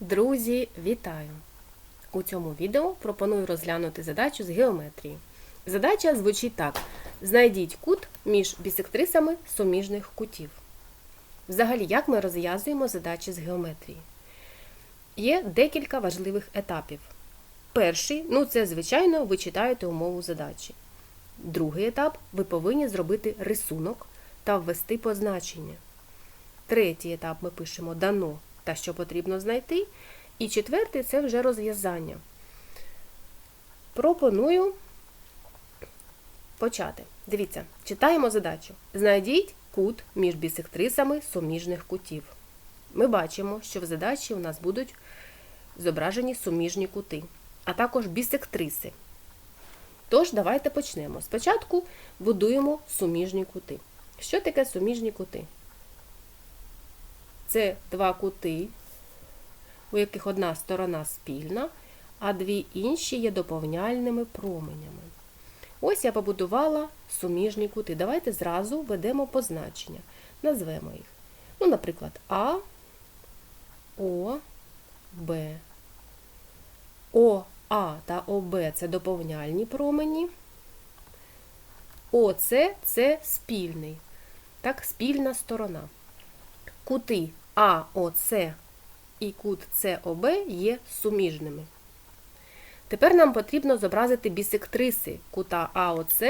Друзі, вітаю! У цьому відео пропоную розглянути задачу з геометрії. Задача звучить так: знайдіть кут між бісектрисами суміжних кутів. Взагалі, як ми розв'язуємо задачі з геометрії? Є декілька важливих етапів. Перший ну це, звичайно, ви читаєте умову задачі. Другий етап ви повинні зробити рисунок та ввести позначення. Третій етап ми пишемо дано та що потрібно знайти. І четвертий це вже розв'язання. Пропоную почати. Дивіться, читаємо задачу. Знайдіть кут між бісектрисами суміжних кутів. Ми бачимо, що в задачі у нас будуть зображені суміжні кути, а також бісектриси. Тож, давайте почнемо. Спочатку будуємо суміжні кути. Що таке суміжні кути? Це два кути, у яких одна сторона спільна, а дві інші є доповняльними променями. Ось я побудувала суміжні кути. Давайте зразу введемо позначення. Назвемо їх. Ну, наприклад, А, О, Б. О, А та ОБ це доповняльні промені. ОЦ це спільний. Так, спільна сторона. Кути АОЦ і кут СОБ є суміжними. Тепер нам потрібно зобразити бісектриси кута АОЦ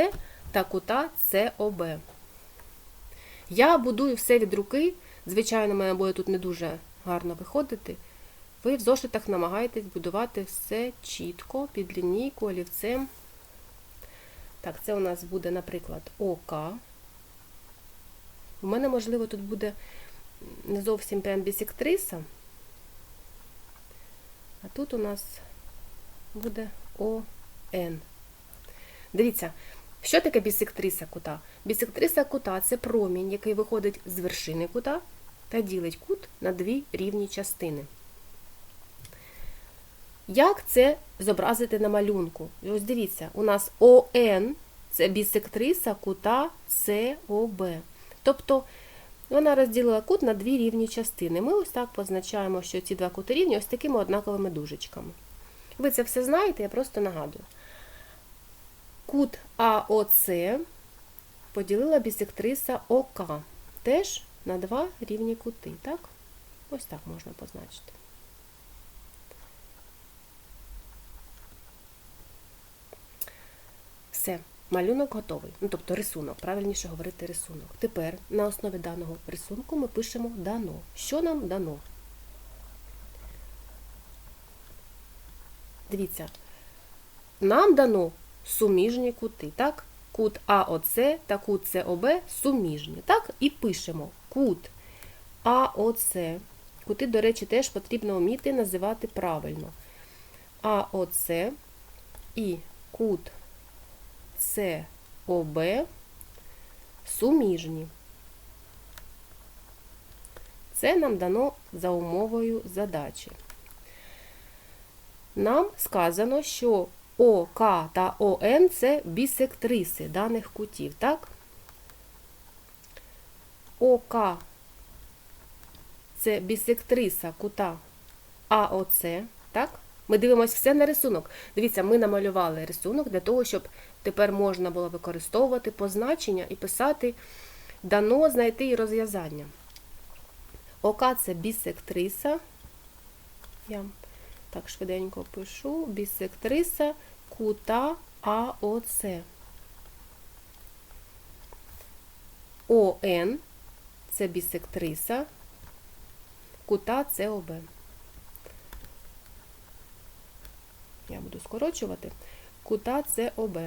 та кута СОБ. Я будую все від руки. Звичайно, мене буде тут не дуже гарно виходити. Ви в зошитах намагаєтесь будувати все чітко, під лінійку, олівцем. Так, це у нас буде, наприклад, ОК. У мене, можливо, тут буде не зовсім прям бісектриса. А тут у нас буде ОН. Дивіться, що таке бісектриса кута? Бісектриса кута це промінь, який виходить з вершини кута та ділить кут на дві рівні частини. Як це зобразити на малюнку? Ось дивіться, у нас ОН це бісектриса кута СОБ. Тобто вона розділила кут на дві рівні частини. Ми ось так позначаємо, що ці два кути рівні ось такими однаковими дужечками. Ви це все знаєте, я просто нагадую. Кут АОЦ поділила бісектриса ОК. Теж на два рівні кути. Так? Ось так можна позначити. Все. Малюнок готовий, ну тобто рисунок, правильніше говорити рисунок. Тепер на основі даного рисунку ми пишемо дано. Що нам дано? Дивіться, нам дано суміжні кути, так? Кут АОЦ та кут СОБ суміжні. Так? І пишемо кут АОЦ. Кути, до речі, теж потрібно вміти називати правильно. АОЦ і кут СОБ суміжні. Це нам дано за умовою задачі. Нам сказано, що ОК та ОН це бісектриси даних кутів, так? ОК це бісектриса кута АОЦ, так? Ми дивимося все на рисунок. Дивіться, ми намалювали рисунок для того, щоб тепер можна було використовувати позначення і писати дано, знайти і розв'язання. Ока це бісектриса. Я так швиденько пишу: бісектриса кута АОЦ. ОН це бісектриса кута СОБ. Я буду скорочувати кута СОБ.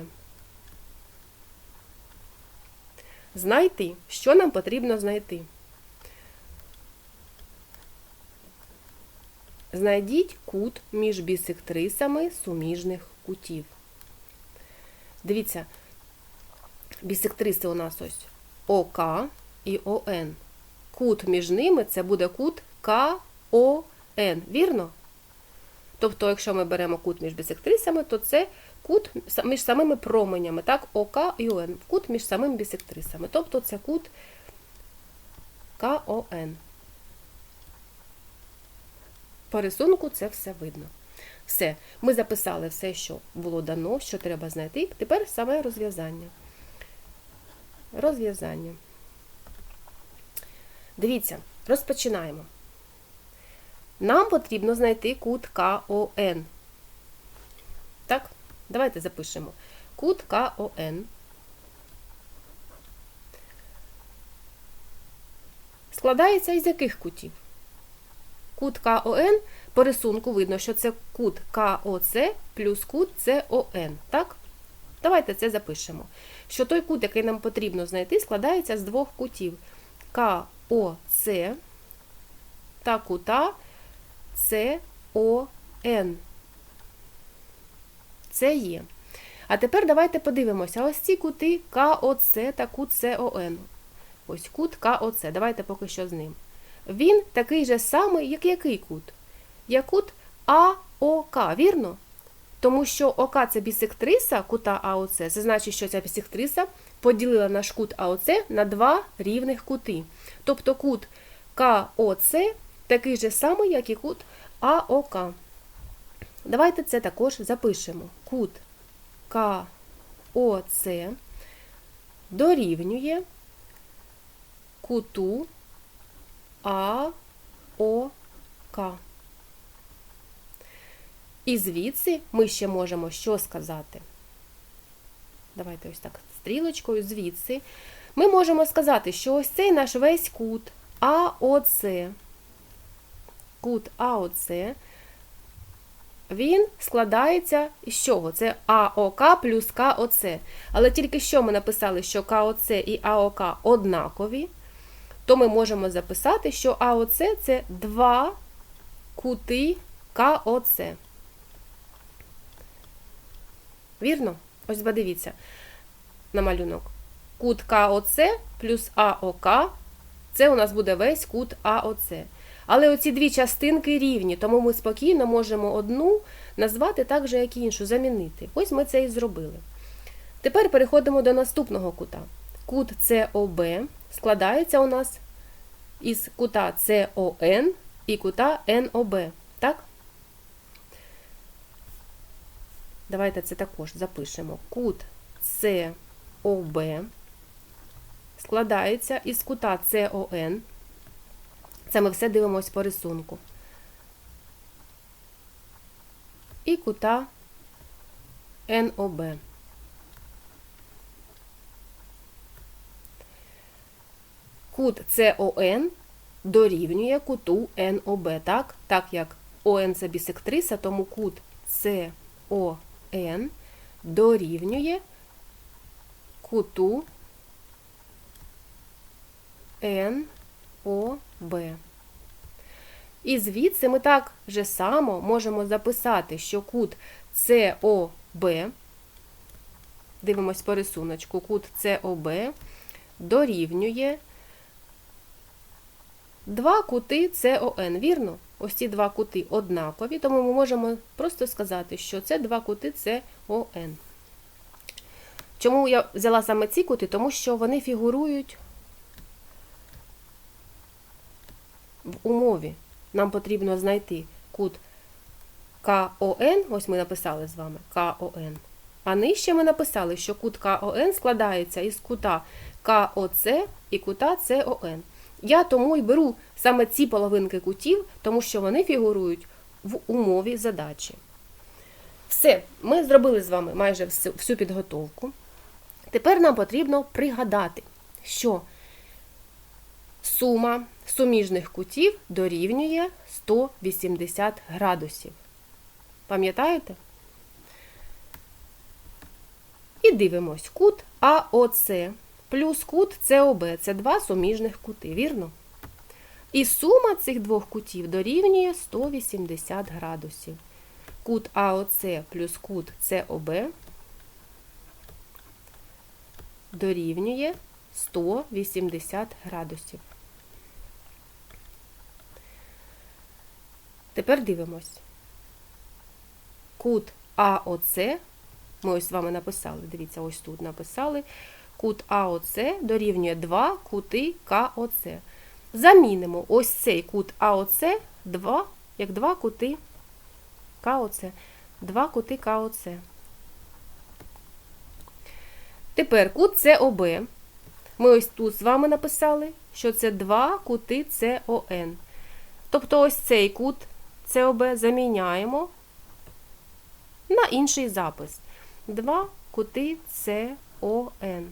Знайти. Що нам потрібно знайти? Знайдіть кут між бісектрисами суміжних кутів. Дивіться, бісектриси у нас ось ОК і ОН. Кут між ними це буде кут КОН. Вірно? Тобто, якщо ми беремо кут між бісектрисами, то це кут між самими променями, так, ОК і ОН. Кут між самими бісектрисами. Тобто це кут КОН. По рисунку це все видно. Все, ми записали все, що було дано, що треба знайти. Тепер саме розв'язання. Розв'язання. Дивіться, розпочинаємо. Нам потрібно знайти кут КОН. Так, давайте запишемо. Кут КОН. Складається із яких кутів? Кут КОН по рисунку видно, що це кут КОЦ плюс кут СОН. Так? Давайте це запишемо. Що той кут, який нам потрібно знайти, складається з двох кутів КОЦ та кута СОН. Це є. А тепер давайте подивимося: ось ці кути КОЦ та кут СОН. Ось кут КОЦ. Давайте поки що з ним. Він такий же самий, як який кут? Як кут АОК, вірно? Тому що ОК це бісектриса кута АОЦ, це значить, що ця бісектриса поділила наш кут АОЦ на два рівних кути. Тобто кут КОЦ такий же самий, як і кут АОК. Давайте це також запишемо. Кут КОЦ дорівнює куту АОК. І звідси ми ще можемо що сказати? Давайте ось так стрілочкою звідси. Ми можемо сказати, що ось цей наш весь кут АОЦ, кут АОЦ, він складається з чого? Це АОК плюс КОЦ. Але тільки що ми написали, що КОЦ і АОК однакові, то ми можемо записати, що АОЦ це два кути КОЦ. Вірно? Ось подивіться на малюнок. Кут КОЦ плюс АОК це у нас буде весь кут АОЦ. Але оці дві частинки рівні, тому ми спокійно можемо одну назвати так же, як і іншу, замінити. Ось ми це і зробили. Тепер переходимо до наступного кута. Кут СОБ складається у нас із кута СОН і кута НОБ. Так? Давайте це також запишемо. Кут СОБ складається із кута СОН. Це ми все дивимося по рисунку. І кута НОБ. Кут СОН дорівнює куту НОБ, так? Так як ОН це бісектриса, тому кут СОН дорівнює куту НОБ. І звідси ми так же само можемо записати, що кут СОБ, дивимось по рисуночку, кут СОБ дорівнює два кути СОН, вірно? Ось ці два кути однакові, тому ми можемо просто сказати, що це два кути СОН. Чому я взяла саме ці кути? Тому що вони фігурують в умові. Нам потрібно знайти кут КОН, ось ми написали з вами КОН. А нижче ми написали, що кут КОН складається із кута КОЦ і кута СОН. Я тому і беру саме ці половинки кутів, тому що вони фігурують в умові задачі. Все, ми зробили з вами майже всю підготовку. Тепер нам потрібно пригадати, що сума суміжних кутів дорівнює 180 градусів. Пам'ятаєте? І дивимось кут АОЦ плюс кут СОБ це два суміжних кути, вірно? І сума цих двох кутів дорівнює 180 градусів. Кут АОЦ плюс кут СОБ дорівнює 180 градусів. Тепер дивимось. Кут АОЦ, ми ось з вами написали, дивіться, ось тут написали. Кут АОЦ дорівнює 2 кути КОЦ. Замінимо ось цей кут АОЦ 2 як два кути КОЦ. Два кути КОЦ. Тепер кут СОБ. Ми ось тут з вами написали, що це два кути СОН. Тобто ось цей кут СОБ заміняємо на інший запис. Два кути СОН.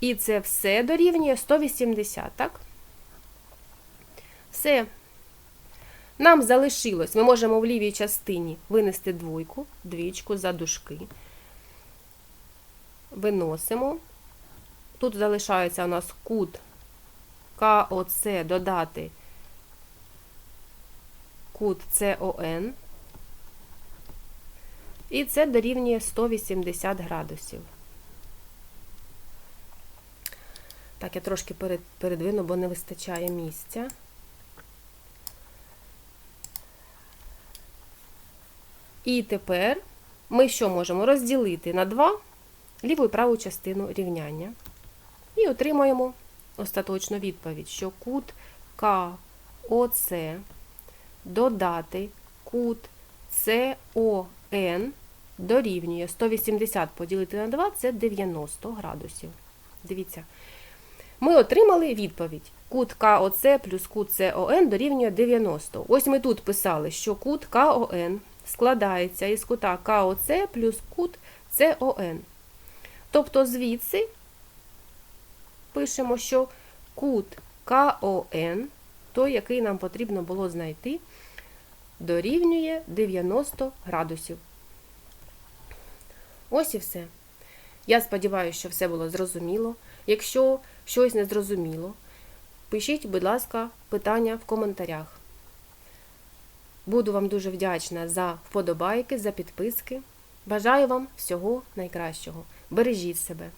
І це все дорівнює 180, так? Все. Нам залишилось, ми можемо в лівій частині винести двойку, двічку за дужки. Виносимо. Тут залишається у нас кут КОЦ додати кут СОН. І це дорівнює 180 градусів. Так, я трошки передвину, бо не вистачає місця. І тепер ми що можемо розділити на 2 ліву і праву частину рівняння. І отримаємо остаточну відповідь, що кут КОЦ додати кут СОН дорівнює 180 поділити на 2 це 90 градусів. Дивіться. Ми отримали відповідь. Кут КОЦ плюс кут СОН дорівнює 90. Ось ми тут писали, що кут КОН складається із кута КОЦ плюс кут СОН. Тобто звідси пишемо, що кут КОН, той, який нам потрібно було знайти, дорівнює 90 градусів. Ось і все. Я сподіваюся, що все було зрозуміло. Якщо щось не зрозуміло, пишіть, будь ласка, питання в коментарях. Буду вам дуже вдячна за вподобайки, за підписки. Бажаю вам всього найкращого. Бережіть себе.